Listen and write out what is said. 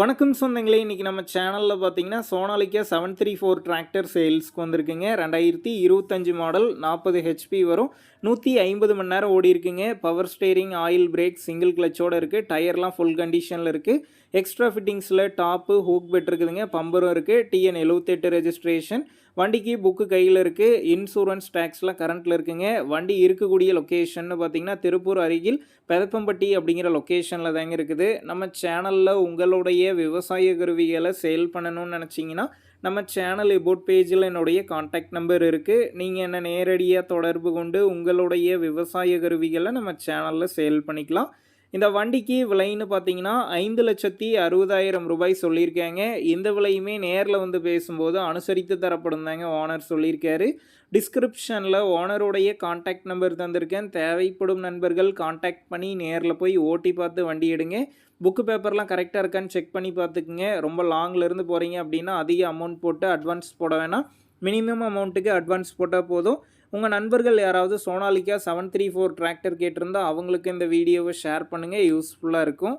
வணக்கம் சொந்தங்களே இன்றைக்கி நம்ம சேனலில் பார்த்தீங்கன்னா Sonalika seven three four tractor சேல்ஸ்க்கு வந்திருக்குங்க. ரெண்டாயிரத்தி இருபத்தஞ்சி மாடல் நாற்பது ஹெச்பி வரும். நூற்றி ஐம்பது மணி நேரம் ஓடி இருக்குங்க. Power steering oil brake single கிளச்சோடு இருக்குது டயர்லாம் ஃபுல் கண்டிஷனில் இருக்குது எக்ஸ்ட்ரா ஃபிட்டிங்ஸில் டாப்பு ஹூக் பெட் இருக்குதுங்க. பம்பரும் இருக்குது டிஎன் எழுவத்தெட்டு ரெஜிஸ்ட்ரேஷன் வண்டிக்கு புக்கு கையில் இருக்குது இன்சூரன்ஸ் டேக்ஸ்லாம் கரண்ட்டில் இருக்குங்க. வண்டி இருக்கக்கூடிய லொக்கேஷன் பார்த்தீங்கன்னா திருப்பூர் அருகில் பெதப்பம்பட்டி அப்படிங்கிற லொக்கேஷனில் தாங்க இருக்குது. நம்ம சேனலில் உங்களுடைய விவசாய கருவிகளை சேல் பண்ணணும்னு நினச்சிங்கன்னா நம்ம சேனல் எபோட் பேஜில் என்னுடைய காண்டாக்ட் நம்பர் இருக்குது நீங்கள் என்ன நேரடியாக தொடர்பு கொண்டு உங்களுடைய விவசாய கருவிகளை நம்ம சேனலில் சேல் பண்ணிக்கலாம். இந்த வண்டிக்கு விலைன்னு பார்த்தீங்கன்னா ஐந்து லட்சத்தி அறுபதாயிரம் ரூபாய் சொல்லியிருக்காங்க. இந்த விலையுமே நேரில் வந்து பேசும்போது அனுசரித்து தரப்படும் தாங்க ஓனர் சொல்லியிருக்காரு. டிஸ்கிரிப்ஷனில் ஓனருடைய காண்டாக்ட் நம்பர் தந்திருக்கேன். தேவைப்படும் நண்பர்கள் காண்டாக்ட் பண்ணி நேரில் போய் ஓட்டி பார்த்து வண்டி எடுங்க. புக்கு பேப்பர்லாம் கரெக்டாக இருக்கான்னு செக் பண்ணி பார்த்துக்குங்க. ரொம்ப லாங்லேருந்து போகிறீங்க அப்படின்னா அதிக அமௌண்ட் போட்டு அட்வான்ஸ் போட வேணாம். மினிமம் அமௌண்ட்டுக்கு அட்வான்ஸ் போட்டால் போதும். உங்கள் நண்பர்கள் யாராவது Sonalika seven three four tractor கேட்டிருந்தா அவங்களுக்கு இந்த வீடியோவை ஷேர் பண்ணுங்கள் யூஸ்ஃபுல்லாக இருக்கும்.